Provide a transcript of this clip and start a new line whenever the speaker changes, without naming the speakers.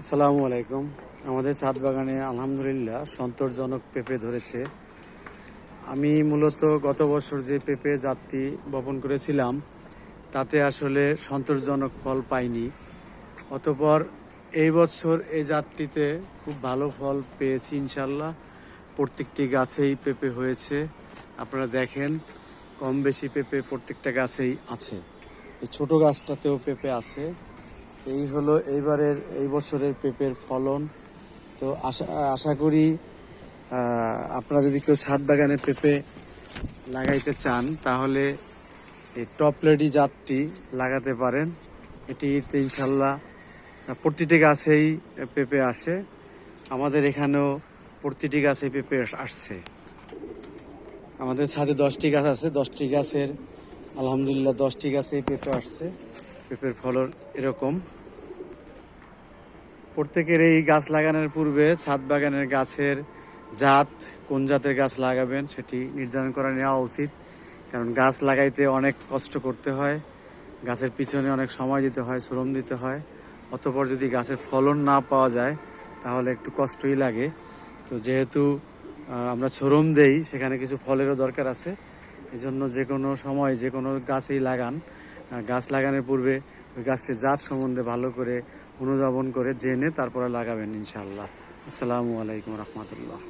আসসালামু আলাইকুম। আমাদের ছাদ বাগানে আলহামদুলিল্লাহ সন্তোষজনক পেঁপে ধরেছে। আমি মূলত গত বছর যে পেঁপে জাতটি বপন করেছিলাম, তাতে আসলে সন্তোষজনক ফল পাইনি। অতপর এই বছর এই জাতটিতে খুব ভালো ফল পেয়েছি ইনশাল্লাহ প্রত্যেকটি গাছেই পেঁপে হয়েছে। আপনারা দেখেন, কম বেশি পেঁপে প্রত্যেকটা গাছেই আছে। এই ছোট গাছটাতেও পেঁপে আছে। এই হলো এইবারের, এই বছরের পেঁপের ফলন। তো আশা আশা করি আপনারা যদি কেউ ছাদ বাগানে পেঁপে লাগাইতে চান, তাহলে এই টপলেডি জাতটি লাগাতে পারেন। এটিতে ইনশাল্লাহ প্রতিটি গাছেই পেঁপে আসে। আমাদের এখানেও প্রতিটি গাছে পেঁপে আসছে। আমাদের ছাদে দশটি গাছ আছে। দশটি গাছের, আলহামদুলিল্লাহ, দশটি গাছেই পেঁপে আসছে। পেঁপের ফলন এরকম। প্রত্যেকের এই গাছ লাগানোর পূর্বে ছাদ বাগানের গাছের জাত কোন জাতের গাছ লাগাবেন সেটি নির্ধারণ করে নেওয়া উচিত। কারণ গাছ লাগাইতে অনেক কষ্ট করতে হয়, গাছের পিছনে অনেক সময় দিতে হয়, শ্রম দিতে হয়। অতপর যদি গাছের ফলন না পাওয়া যায়, তাহলে একটু কষ্টই লাগে। তো যেহেতু আমরা শ্রম দেই, সেখানে কিছু ফলেরও দরকার আছে। এজন্য যে কোনো সময় যে কোনো গাছেই লাগান। গাছ লাগানোর পূর্বে ওই গাছটির জাত সম্বন্ধে ভালো করে অনুধাবন করে জেনে তারপরে লাগাবেন ইনশাআল্লাহ। আসসালামু আলাইকুম রহমতুল্লাহ।